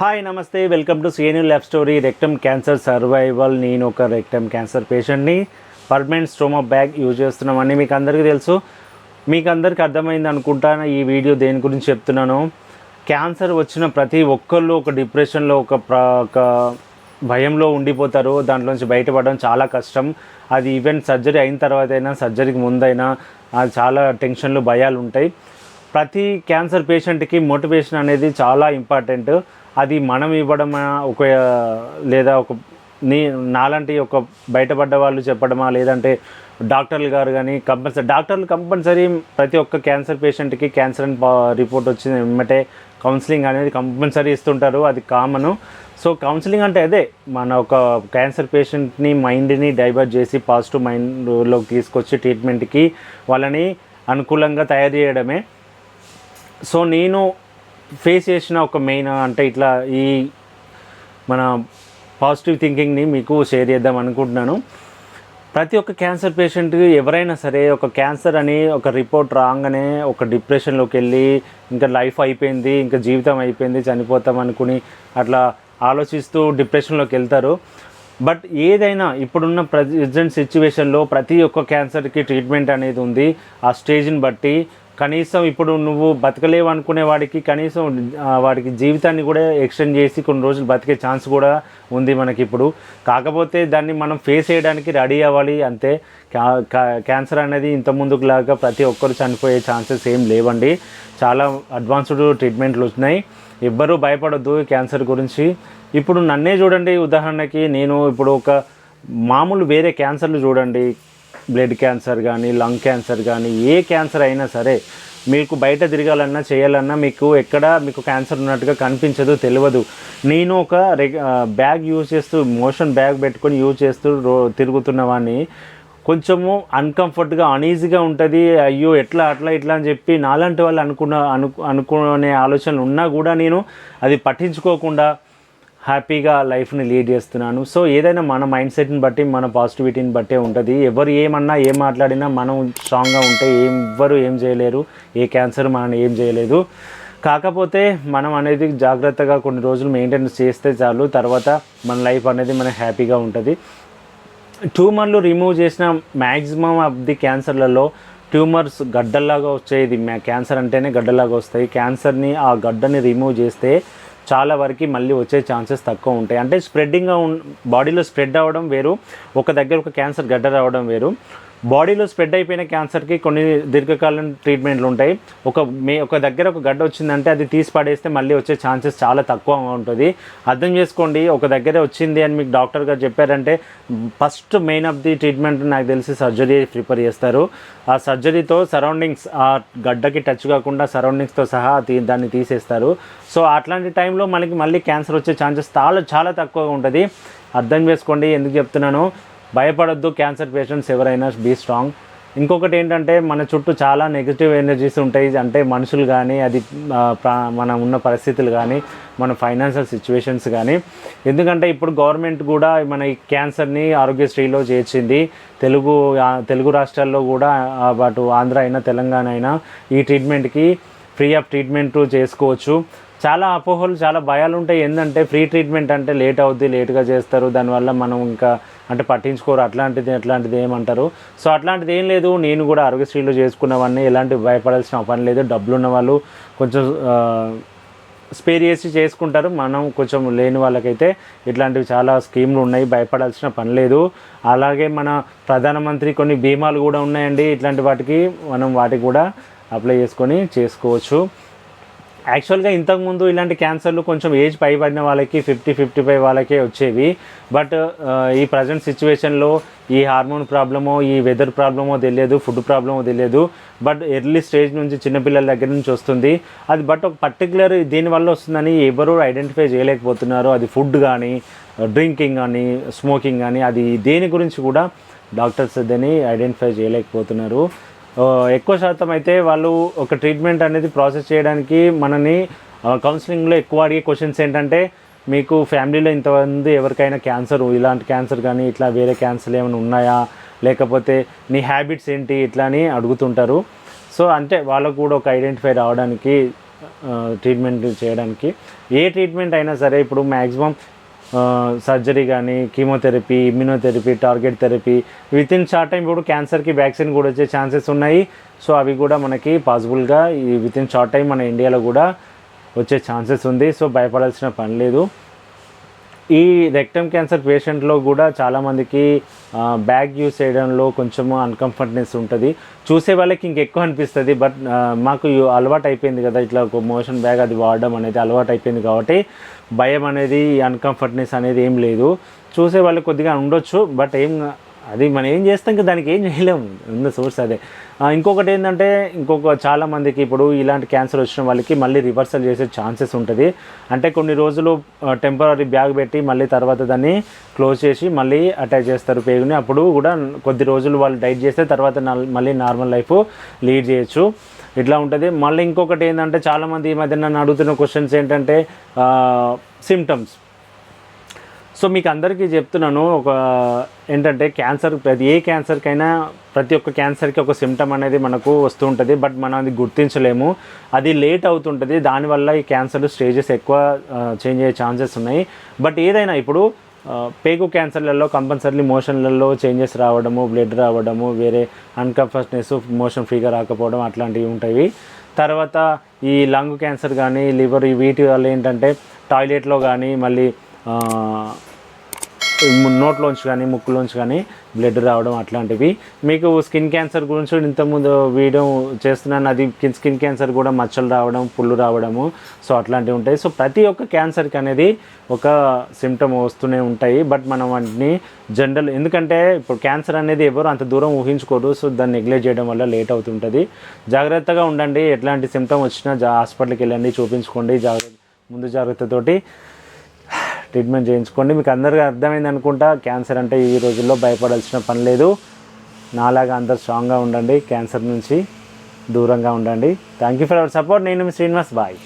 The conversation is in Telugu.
హాయ్ నమస్తే. Welcome to C N U lab story rectum cancer survival. నేను ఒక రెక్టమ్ క్యాన్సర్ పేషెంట్ని. పర్మనెంట్ స్టోమా బ్యాగ్ యూజ్ చేస్తున్నామని మీకు అందరికీ తెలుసు. మీకు అందరికీ అర్థమైంది అనుకుంటాను ఈ వీడియో దేని గురించి చెప్తున్నాను. క్యాన్సర్ వచ్చిన ప్రతి ఒక్కళ్ళు ఒక డిప్రెషన్లో ఒక ప్ర ఒక భయంలో ఉండిపోతారు. దాంట్లోంచి బయటపడడం చాలా కష్టం. అది ఈవెన్ సర్జరీ అయిన తర్వాత అయినా సర్జరీకి ముందైనా చాలా టెన్షన్లు భయాలు ఉంటాయి ప్రతి క్యాన్సర్ పేషెంట్కి మోటివేషన్ అనేది చాలా ఇంపార్టెంట్. అది మనం ఇవ్వడం ఒక లేదా ఒక నీ నాలాంటి ఒక బయటపడ్డ వాళ్ళు చెప్పడమా లేదంటే డాక్టర్లు గారు కానీ కంపల్సరీ డాక్టర్లు కంపల్సరీ ప్రతి ఒక్క క్యాన్సర్ పేషెంట్కి క్యాన్సర్ అని రిపోర్ట్ వచ్చింది వెంబటే కౌన్సిలింగ్ అనేది కంపల్సరీ ఇస్తుంటారు అది కామను. సో కౌన్సిలింగ్ అంటే అదే మన ఒక క్యాన్సర్ పేషెంట్ని మైండ్ని డైవర్ట్ చేసి పాజిటివ్ మైండ్లోకి తీసుకొచ్చి ట్రీట్మెంట్కి వాళ్ళని అనుకూలంగా తయారు చేయడమే. సో నేను ఫేస్ చేసిన ఒక మెయిన్ అంటే ఇట్లా ఈ మన పాజిటివ్ థింకింగ్ని మీకు షేర్ చేద్దాం అనుకుంటున్నాను. ప్రతి ఒక్క క్యాన్సర్ పేషెంట్ ఎవరైనా సరే ఒక క్యాన్సర్ అని ఒక రిపోర్ట్ రాగానే ఒక డిప్రెషన్లోకి వెళ్ళి ఇంకా లైఫ్ అయిపోయింది ఇంకా జీవితం అయిపోయింది చనిపోతాం అనుకుని అట్లా ఆలోచిస్తూ డిప్రెషన్లోకి వెళ్తారు. బట్ ఏదైనా ఇప్పుడున్న ప్రజెంట్ సిచ్యువేషన్లో ప్రతి ఒక్క క్యాన్సర్కి ట్రీట్మెంట్ అనేది ఉంది. ఆ స్టేజ్ని బట్టి కనీసం ఇప్పుడు నువ్వు బతకలేవు అనుకునే వాడికి కనీసం వాడికి జీవితాన్ని కూడా ఎక్స్టెండ్ చేసి కొన్ని రోజులు బతికే ఛాన్స్ కూడా ఉంది మనకి ఇప్పుడు కాకపోతే దాన్ని మనం ఫేస్ చేయడానికి రెడీ అవ్వాలి అంతే. క్యాన్సర్ అనేది ఇంత ముందుకు లాగా ప్రతి ఒక్కరు చనిపోయే ఛాన్సెస్ ఏం లేవండి. చాలా అడ్వాన్స్డ్ ట్రీట్మెంట్లు వచ్చినాయి ఎవ్వరూ భయపడొద్దు క్యాన్సర్ గురించి. ఇప్పుడు నన్నే చూడండి ఉదాహరణకి నేను ఇప్పుడు ఒక మామూలు వేరే క్యాన్సర్లు చూడండి. బ్లడ్ క్యాన్సర్ కానీ లంగ్ క్యాన్సర్ కానీ ఏ క్యాన్సర్ అయినా సరే మీకు బయట తిరగాలన్నా చేయాలన్నా మీకు ఎక్కడ మీకు క్యాన్సర్ ఉన్నట్టుగా కనిపించదు తెలియదు. నేను ఒక రెగ్- బ్యాగ్ యూజ్ చేస్తూ మోషన్ బ్యాగ్ పెట్టుకొని యూజ్ చేస్తూ రో తిరుగుతున్న వాడిని కొంచెము అన్కంఫర్ట్గా అనీజీగా ఉంటుంది. అయ్యో ఎట్లా అట్లా ఇట్లా అని చెప్పి నాలాంటి వాళ్ళు అనుకున్న అను అనుకునే ఆలోచనలు ఉన్నా కూడా నేను అది పట్టించుకోకుండా హ్యాపీగా లైఫ్ని లీడ్ చేస్తున్నాను. సో ఏదైనా మన మైండ్ సెట్ని బట్టి మన పాజిటివిటీని బట్టే ఉంటుంది. ఎవరు ఏమన్నా ఏం మాట్లాడినా మనం స్ట్రాంగ్గా ఉంటే ఏం ఎవ్వరు ఏం చేయలేరు. ఏ క్యాన్సర్ మనల్ని ఏం చేయలేదు. కాకపోతే మనం అనేది జాగ్రత్తగా కొన్ని రోజులు మెయింటెనెన్స్ చేస్తే చాలు. తర్వాత మన లైఫ్ అనేది మన హ్యాపీగా ఉంటుంది. ట్యూమర్లు రిమూవ్ చేసిన మ్యాక్సిమం ఆఫ్ ది క్యాన్సర్లలో ట్యూమర్స్ గడ్డల్లాగా వచ్చేది. మ్యా క్యాన్సర్ అంటేనే గడ్డలాగా వస్తాయి. క్యాన్సర్ని ఆ గడ్డని రిమూవ్ చేస్తే చాలా వరకు మళ్ళీ వచ్చే ఛాన్సెస్ తక్కువ ఉంటాయి. అంటే స్ప్రెడ్డింగ్గా బాడీలో స్ప్రెడ్ అవ్వడం వేరు ఒక దగ్గర ఒక క్యాన్సర్ గడ్డ రావడం వేరు. బాడీలో స్ప్రెడ్ అయిపోయిన క్యాన్సర్కి కొన్ని దీర్ఘకాలం ట్రీట్మెంట్లు ఉంటాయి ఒక మే ఒక దగ్గర ఒక గడ్డ వచ్చిందంటే అది తీసి పడేస్తే మళ్ళీ వచ్చే ఛాన్సెస్ చాలా తక్కువ ఉంటుంది. అర్థం చేసుకోండి ఒక దగ్గర వచ్చింది అని మీకు డాక్టర్ గారు చెప్పారంటే first main of the treatment నాకు తెలిసి సర్జరీ ప్రిపేర్ చేస్తారు. ఆ సర్జరీతో సరౌండింగ్స్ ఆ గడ్డకి టచ్ కాకుండా సరౌండింగ్స్తో సహా దాన్ని తీసేస్తారు. సో అట్లాంటి టైంలో మనకి మళ్ళీ క్యాన్సర్ వచ్చే ఛాన్సెస్ చాలా చాలా తక్కువగా ఉంటుంది. అర్థం చేసుకోండి ఎందుకు చెప్తున్నాను? భయపడొద్దు క్యాన్సర్ పేషెంట్స్ ఎవరైనా బీ స్ట్రాంగ్ ఇంకొకటి ఏంటంటే మన చుట్టూ చాలా నెగిటివ్ ఎనర్జీస్ ఉంటాయి. అంటే మనుషులు కానీ అది మనం ప్రా- ఉన్న పరిస్థితులు కానీ మన ఫైనాన్షియల్ సిచ్యువేషన్స్ కానీ ఎందుకంటే ఇప్పుడు గవర్నమెంట్ కూడా మన ఈ క్యాన్సర్ని ఆరోగ్యశ్రీలో చేర్చింది. తెలుగు తెలుగు రాష్ట్రాల్లో కూడా అటు ఆంధ్ర అయినా తెలంగాణ అయినా ఈ ట్రీట్మెంట్కి ఫ్రీ ఆఫ్ ట్రీట్మెంట్ చేసుకోవచ్చు. చాలా అపోహలు చాలా భయాలు ఉంటాయి ఏంటంటే ఫ్రీ ట్రీట్మెంట్ అంటే లేట్ అవుద్ది లేట్గా చేస్తారు. దానివల్ల మనం ఇంకా అంటే పట్టించుకోరు. అట్లాంటిది అట్లాంటిది ఏమంటారు? సో అట్లాంటిది ఏం లేదు. నేను కూడా ఆరోగ్యశ్రీలో చేసుకున్నవన్నీ ఎలాంటి భయపడాల్సిన పని లేదు. డబ్బులు ఉన్న వాళ్ళు కొంచెం స్పేర్ చేసి చేసుకుంటారు. మనం కొంచెం లేని వాళ్ళకైతే ఇట్లాంటివి చాలా స్కీమ్లు ఉన్నాయి. భయపడాల్సిన పని లేదు. అలాగే మన ప్రధానమంత్రి కొన్ని బీమాలు కూడా ఉన్నాయండి. ఇట్లాంటి వాటికి మనం వాటికి కూడా అప్లై చేసుకొని చేసుకోవచ్చు. యాక్చువల్గా ఇంతకుముందు ఇలాంటి క్యాన్సర్లు కొంచెం ఏజ్ పైబడిన వాళ్ళకి ఫిఫ్టీ ఫిఫ్టీ ఫైవ్ వాళ్ళకే వచ్చేవి. బట్ ఈ ప్రజెంట్ సిచ్యువేషన్లో ఈ హార్మోన్ ప్రాబ్లమో ఈ వెదర్ ప్రాబ్లమో తెలియదు ఫుడ్ ప్రాబ్లమో తెలియదు. బట్ ఎర్లీ స్టేజ్ నుంచి చిన్నపిల్లల దగ్గర నుంచి వస్తుంది. అది బట్ ఒక పర్టికులర్ దీనివల్ల వస్తుందని ఎవరు ఐడెంటిఫై చేయలేకపోతున్నారు. అది ఫుడ్ కానీ డ్రింకింగ్ కానీ స్మోకింగ్ కానీ అది దేని గురించి కూడా డాక్టర్స్ దాన్ని ఐడెంటిఫై చేయలేకపోతున్నారు. ఎక్కువ శాతం అయితే వాళ్ళు ఒక ట్రీట్మెంట్ అనేది ప్రాసెస్ చేయడానికి మనని కౌన్సిలింగ్లో ఎక్కువ అడిగే క్వశ్చన్స్ ఏంటంటే మీకు ఫ్యామిలీలో ఇంతమంది ఎవరికైనా క్యాన్సర్ ఇలాంటి క్యాన్సర్ కానీ ఇట్లా వేరే క్యాన్సర్ ఏమైనా ఉన్నాయా? లేకపోతే నీ హ్యాబిట్స్ ఏంటి? ఇట్లా అని అడుగుతుంటారు. సో అంటే వాళ్ళకు కూడా ఒక ఐడెంటిఫై రావడానికి ట్రీట్మెంట్ చేయడానికి ఏ ట్రీట్మెంట్ అయినా సరే ఇప్పుడు మ్యాక్సిమం సర్జరీ కానీ chemotherapy immunotherapy target therapy within short time ఇప్పుడు క్యాన్సర్కి వ్యాక్సిన్ కూడా వచ్చే ఛాన్సెస్ ఉన్నాయి. సో అవి కూడా మనకి పాసిబుల్గా ఈ విత్ ఇన్ షార్ట్ టైం మన ఇండియాలో కూడా వచ్చే ఛాన్సెస్ ఉంది. సో భయపడాల్సిన పని లేదు. ఈ రెక్టమ్ క్యాన్సర్ పేషెంట్లో కూడా చాలామందికి బ్యాగ్ యూస్ చేయడంలో కొంచెము అన్కంఫర్ట్నెస్ ఉంటుంది. చూసే వాళ్ళకి ఇంకెక్కువ అనిపిస్తుంది బట్ మాకు అలవాటు అయిపోయింది కదా ఇట్లా ఒక మోషన్ బ్యాగ్ అది వాడడం అనేది అలవాటు అయిపోయింది కాబట్టి భయం అనేది అన్కంఫర్ట్నెస్ అనేది ఏం లేదు. చూసే వాళ్ళకి కొద్దిగా ఉండొచ్చు బట్ ఏం అది మనం ఏం చేస్తాం ఇంకా దానికి ఏం చేయలేము ఉన్న సోర్స్ అదే. ఇంకొకటి ఏంటంటే ఇంకొక చాలామందికి ఇప్పుడు ఇలాంటి క్యాన్సర్ వచ్చిన వాళ్ళకి మళ్ళీ రివర్సల్ చేసే ఛాన్సెస్ ఉంటుంది. అంటే కొన్ని రోజులు టెంపరీ బ్యాగ్ పెట్టి మళ్ళీ తర్వాత దాన్ని క్లోజ్ చేసి మళ్ళీ అటాచ్ చేస్తారు పేగుని. అప్పుడు కూడా కొద్ది రోజులు వాళ్ళు డైట్ చేస్తే తర్వాత మళ్ళీ నార్మల్ లైఫ్ లీడ్ చేయొచ్చు. ఇట్లా ఉంటుంది. మళ్ళీ ఇంకొకటి ఏంటంటే చాలామంది ఈ మధ్య నన్ను అడుగుతున్న క్వశ్చన్స్ ఏంటంటే సిమ్టమ్స్ సో మీకు అందరికీ చెప్తున్నాను ఒక ఏంటంటే క్యాన్సర్ ప్రతి ఏ క్యాన్సర్కైనా ప్రతి ఒక్క క్యాన్సర్కి ఒక సిమ్టమ్ అనేది మనకు వస్తూ ఉంటుంది బట్ మనం అది గుర్తించలేము. అది లేట్ అవుతుంటుంది దానివల్ల ఈ క్యాన్సర్ స్టేజెస్ ఎక్కువ చేంజ్ అయ్యే ఛాన్సెస్ ఉన్నాయి. బట్ ఏదైనా ఇప్పుడు పేగు క్యాన్సర్లలో కంపల్సరీ మోషన్లలో చేంజెస్ రావడము బ్లడ్ రావడము వేరే అన్కంఫర్ట్నెస్ మోషన్ ఫ్రీగా రాకపోవడం అట్లాంటివి ఉంటాయి. తర్వాత ఈ లంగ్ క్యాన్సర్ కానీ లివర్ వీటి వల్ల ఏంటంటే టాయిలెట్లో కానీ మళ్ళీ నోట్లోంచి కానీ ముక్కులోంచి కానీ బ్లడ్ రావడం అట్లాంటివి. మీకు స్కిన్ క్యాన్సర్ గురించి ఇంతకుముందు వీడియో చేస్తున్నాను. అది స్కిన్ క్యాన్సర్ కూడా మచ్చలు రావడం పుళ్ళు రావడము సో అట్లాంటివి ఉంటాయి. సో ప్రతి ఒక్క క్యాన్సర్కి అనేది ఒక సిమ్టమ్ వస్తూనే ఉంటాయి. బట్ మనం వాటిని జనరల్ ఎందుకంటే ఇప్పుడు క్యాన్సర్ అనేది ఎవరు అంత దూరం ఊహించుకోరు. సో దాన్ని నెగ్లెక్ట్ చేయడం వల్ల లేట్ అవుతుంటుంది. జాగ్రత్తగా ఉండండి. ఎట్లాంటి సిమ్టమ్ వచ్చినా జా హాస్పిటల్కి వెళ్ళండి చూపించుకోండి. జాగ్రత్త ముందు జాగ్రత్తతోటి. ట్రీట్మెంట్ చేయించుకోండి. మీకు అందరికీ అర్థమైంది అనుకుంటా. క్యాన్సర్ అంటే ఈ రోజుల్లో భయపడాల్సిన పని లేదు. నాలాగా అందరు స్ట్రాంగ్గా ఉండండి. క్యాన్సర్ నుంచి దూరంగా ఉండండి. Thank you for our support నేను శ్రీనివాస్. బాయ్